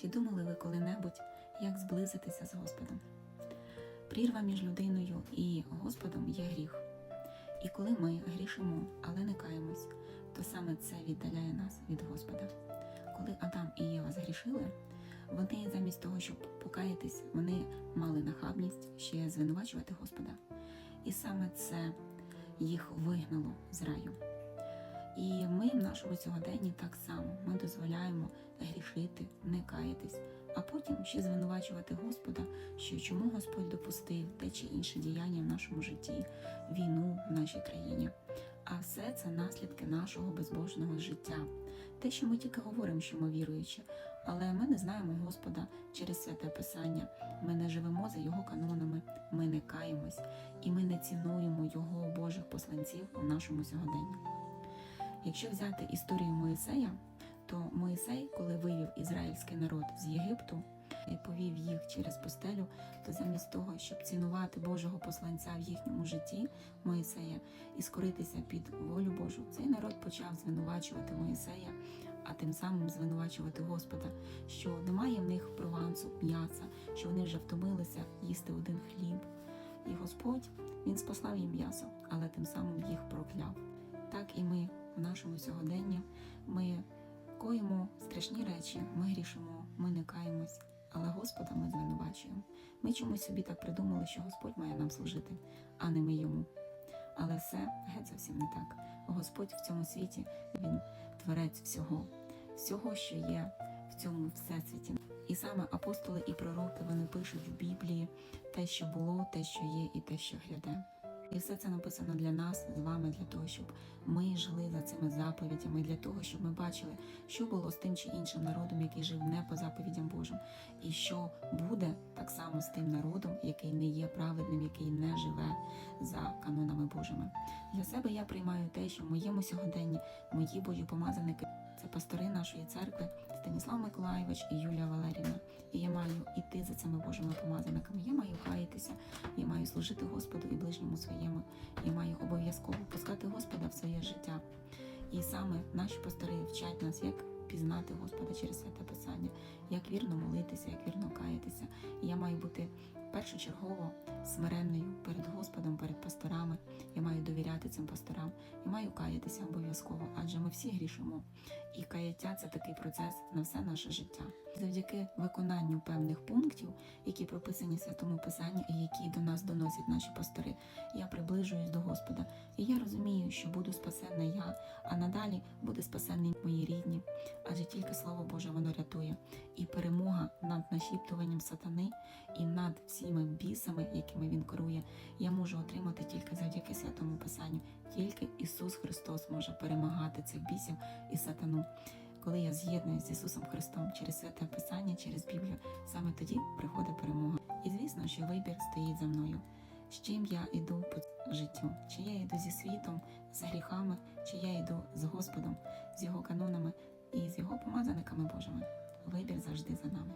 Чи думали ви коли-небудь, як зблизитися з Господом? Прірва між людиною і Господом є гріх. І коли ми грішимо, але не каємось, то саме це віддаляє нас від Господа. Коли Адам і Єва згрішили, вони замість того, щоб покаятись, вони мали нахабність ще звинувачувати Господа. І саме це їх вигнало з раю. І ми в нашому сьогоденні так само ми дозволяємо грішити, не каятись, а потім ще звинувачувати Господа, що чому Господь допустив те чи інше діяння в нашому житті, війну в нашій країні. А все це наслідки нашого безбожного життя. Те, що ми тільки говоримо, що ми віруючі, але ми не знаємо Господа через святе Писання. Ми не живемо за Його канонами, ми не каємось і ми не цінуємо Його Божих посланців у нашому сьогоденні. Якщо взяти історію Моїсея, то Моїсей, коли вивів ізраїльський народ з Єгипту і повів їх через пустелю, то замість того, щоб цінувати Божого посланця в їхньому житті Моїсея і скоритися під волю Божу, цей народ почав звинувачувати Моїсея, а тим самим звинувачувати Господа, що немає в них провансу, м'яса, що вони вже втомилися їсти один хліб. І Господь він спаслав їм м'ясо, але тим самим їх прокляв. Так і ми в нашому сьогоденні ми коїмо страшні речі, ми грішимо, ми не каємось, але Господа ми звинувачуємо. Ми чомусь собі так придумали, що Господь має нам служити, а не ми йому. Але все геть зовсім не так. Господь в цьому світі він творець всього, всього, що є в цьому всесвіті. І саме апостоли і пророки вони пишуть в Біблії те, що було, те, що є, і те, що гляде. І все це написано для нас з вами, для того, щоб ми жили за цими заповідями, для того, щоб ми бачили, що було з тим чи іншим народом, який жив не по заповідям Божим, і що буде так само з тим народом, який не є праведним, який не живе за канонами Божими. Для себе я приймаю те, що в моєму сьогоденні мої божі помазаники це пастори нашої церкви Станіслав Миколаєвич і Юлія Валерівна. І я маю іти за цими божими помазаниками. Я маю каятися, я маю служити Господу і ближньому своєму. Я маю обов'язково пускати Господа в своє життя. І саме наші пастори вчать нас, як пізнати Господа через святе Писання, як вірно молитися, як вірно каятися. І я маю бути першочергово смиренною перед Господом, перед пасторами. Я маю довіряти цим пасторам, я маю каятися обов'язково, адже ми всі грішимо. І каяття це такий процес на все наше життя. Завдяки виконанню певних пунктів, які прописані в святому писанні і які до нас доносять наші пастори, я приближуюсь до Господа. І я розумію, що буду спасенна я, а надалі буде спасенні мої рідні, адже тільки слово Боже воно рятує. Перемога над нашіптуванням сатани і над всіми бісами, якими він керує, я можу отримати тільки завдяки святому писанню. Тільки Ісус Христос може перемагати цих бісів і сатану. Коли я з'єднуюсь з Ісусом Христом через святе Писання, через Біблію, саме тоді приходить перемога. І звісно, що вибір стоїть за мною. З чим я йду по життю? Чи я йду зі світом, з гріхами, чи я йду з Господом, з його канонами і з його помазаниками Божими? Вибір завжди за нами.